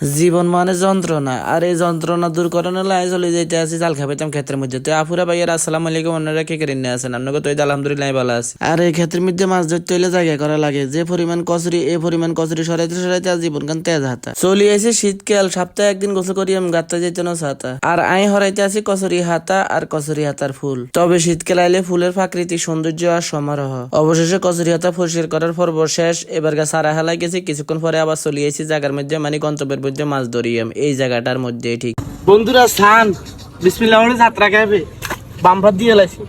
জীবন মানে যন্ত্রণা। আর এই যন্ত্রণা দূর করানোর লাই চলে যাইতে আছি জাল খাইতাম ক্ষেত্রের মধ্যে। তো আফুরা ভাইয়ের আসসালাম আলাইকুম, অন্যরা কে কেড়ে নিয়ে আসেন আপনাকে তো আলহামদুলিল্লাহ ভালো আছে। আর এই ক্ষেত্রের মধ্যে মাছ ধরতে হইলে জায়গা করা লাগে। যে পরিমাণ কচুরি, এই পরিমাণ কচুরি সরাইতে সরাইতে আর জীবন কান তেজ হাতা। চলি আইছে শীতকাল, সপ্তাহে একদিন গোসল করি আমি গাত্তা যাইতে না ছাতা। আর আই হরাইতে আছি কচুরি হাতা আর কচুরি হাতার ফুল। তবে শীতকাল আইলে ফুলের প্রাকৃতিক সৌন্দর্য আর সমারোহ। অবশেষে কচুরি হাতা পরিষ্কার করার পর্ব শেষ। এবার গা সারা হেলাই গেছি। কিছুক্ষণ পরে আবার চলে আইছি জায়গার মধ্যে। মানে গন্তব্যের মধ্যে মাছ ধরিয়াম। এই জায়গাটার মধ্যে ঠিক। বন্ধুরা স্থান বিসমিল্লাহ যাত্রা খাবে বাম্পার দিয়ে লাইছি।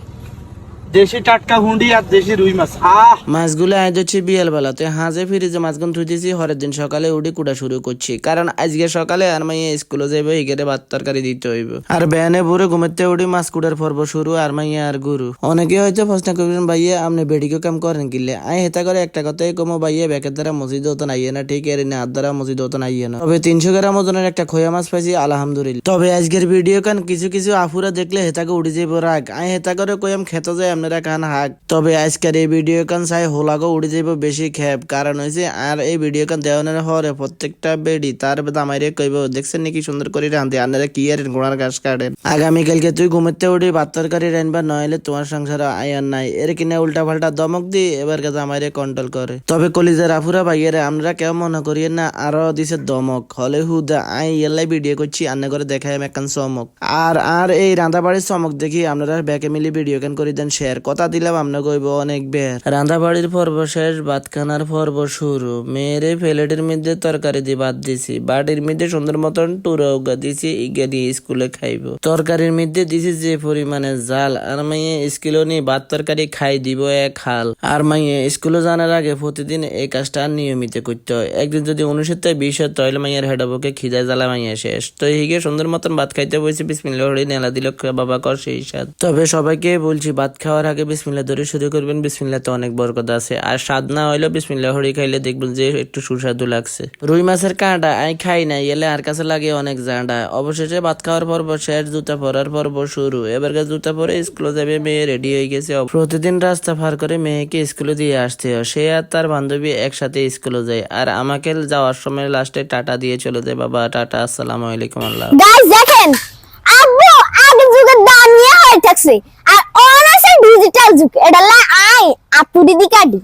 দেশি টাটকা হুন্ডি আর দেশি রুই মাছ। আহ! মাছগুলো আজ হচ্ছে বিয়াল বেলাতে হাজে ফিরিজে মাছগুলো থুইতেছি হরের দিন সকালে উঠে কুড়া শুরু করছি। কারণ আজকে সকালে আর মাইয়া স্কুলে যাইবে হিগেরে ভাত তরকারি দিতে হইব। আর বেয়ানে ভোরে ঘুমাতে উঠে মাছ কুড়ার পর্ব শুরু আর মাইয়া আর গুরু। অনেকে হয়তো প্রশ্ন করবেন, ভাইয়া, আপনি বেডিকে কাম করেন কিলে? আই হেতা করে একটা কথাই কমো, ভাইয়া ব্যাকের দ্বারা মসজিদ হতো নাইয়ে না, ঠিক এর না দ্বারা মসজিদ হতো নাইয়ে না। তবে তিনশো গ্রাম ওজনের একটা খোয়া মাছ পাইছি, আলহামদুলিল্লাহ। তবে আজকের ভিডিও কান কিছু কিছু আফুরা দেখলে হেতাকে উঠে যাইব রাগ। আই হেতা করে কইম খেতে যায় আপনারা কান হাক। তবে আজকের এই ভিডিও কান চাই হোলাগো উড়ে যাইব বেশি খেপ। কারণ হয়েছে আর এই ভিডিও কান দেওয়ানোর হরে প্রত্যেকটা বেডি তার দামাইরে কইব, দেখছেন নাকি সুন্দর করে রাঁধে? আপনারা কি আর গোড়ার ঘাস কাটেন আগামীকালকে তুই ঘুমাতে উঠি ভাত তরকারি রানবা নইলে তোমার সংসার আয়ার নাই। এর কিনা উল্টা পাল্টা দমক দি এবার কাছে আমারে কন্ট্রোল করে। তবে কলিজার আফুরা ভাইয়েরা, আমরা কেউ মনে করি না আরও দিছে দমক। হলে হুদা আই এলাই ভিডিও করছি, আন্না করে দেখাই আমি একখান চমক। আর আর এই রান্না বাড়ির চমক দেখি আপনারা ব্যাকে মিলি ভিডিও কেন করে দেন শেয়ার কথা দিলাম আমরা কইব অনেক বের। রান্না বাড়ির পর্ব শেষ ভাত খানার পর্ব শুরু। মেয়েরে প্লেটের মধ্যে তরকারি দিয়ে ভাত দিছি। বাড়ির মধ্যে সুন্দর মতন টুরা উগা দিছি, ইগা দিয়ে স্কুলে খাইব। তরকারির মধ্যে দিছি যে পরিমাণে জাল, আর মাইয়ে স্কুলে নিয়ে ভাত তরকারি খাই দিব এক হাল। আর মাইয়ে স্কুলে জানার আগে প্রতিদিন এই কাজটা নিয়মিত করতে হয়। একদিন যদি থেকে বিশ তাহলে মাইয়ের হেডাবকে খিদায় জ্বালা মাইয়া শেষ। তো হিগে সুন্দর মতন ভাত খাইতে বসে হরি, নেলা দিল বাবা কর সেই স্বাদ। তবে সবাইকে বলছি, ভাত খাওয়ার আগে বিসমিল্লা ধরে শুরু করবেন। বিসমিল্লা তো অনেক বরকত আছে। আর স্বাদ না হইলেও বিসমিল্লা হরি খাইলে দেখবেন যে একটু সুস্বাদু লাগছে। রুই মাছের কাঁটা আমি খাই না এলে আর কাছে লাগে অনেক জাঁডা অবশেষে ভাত খাওয়ার পর্ব শেষ, জুতা পরার পর্ব শুরু। এবার জুতা পরে স্কুলে যাবে, মেয়ে রেডি হয়ে গেছে। প্রতিদিন রাস্তা পার করে মেয়েকে স্কুলে দিয়ে আসতে হয়। সে আর তার বান্ধবী একসাথে স্কুলে যায়। আর আমাকে যাওয়ার সময় লাস্টে টাটা দিয়ে চলে যায়, বাবা, টাটা, আসসালামু আলাইকুম, আল্লাহ। দেখেন, আব্বু আছে ডিজিটাল যুগ এটা লা আই আপু দিদি কাটি।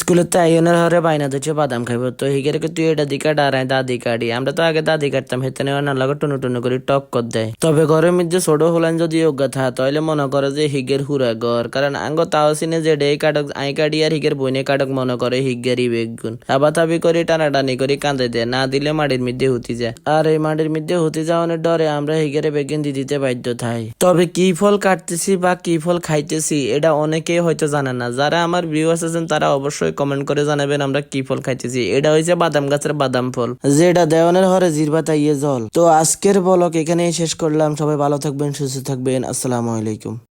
স্কুলে তো আইনের হরে বাইনা দিচ্ছে বাদাম খাইব তো। হিগের তুই এটা দিকা ডারাই দাদি কাটি আমরা তো আগে দাদি কাটতাম হেতে না লাগে টুনু টুনু করে, টক কর দেয়। তবে ঘরের মধ্যে ছোট হলেন যদি অজ্ঞা থা তাহলে মনে করে যে হিগের হুরা ঘর কারণ আঙ্গ তাও সিনে যে ডে কাটক, আই কাটি আর হিগের বইনে কাটক মনে করে হিগেরই বেগুন। আবা তাবি করে, টানাটানি করে, কাঁদে দেয়, না দিলে মাটির মধ্যে হুতি যায়। আর এই মাটির মধ্যে হুতি যাওয়ানোর ডরে আমরা হিগেরে বেগুন দিয়ে দিতে বাধ্য থাই। তবে কি ফল কাটতেছি বা কি ফল খাইতেছি, এটা অনেকেই হয়তো জানে না। যারা আমার ভিউয়ার্স আছেন তারা অবশ্যই কমেন্ট করে জানাবেন আমরা কি ফল খাইতেছি। এটা হয়েছে বাদাম গাছের বাদাম ফল। যেটা দেওয়ানের হরে জিরবা তাইয়ে জল। তো আজকের বলক এখানেই শেষ করলাম। সবাই ভালো থাকবেন, সুস্থ থাকবেন। আসসালামু আলাইকুম।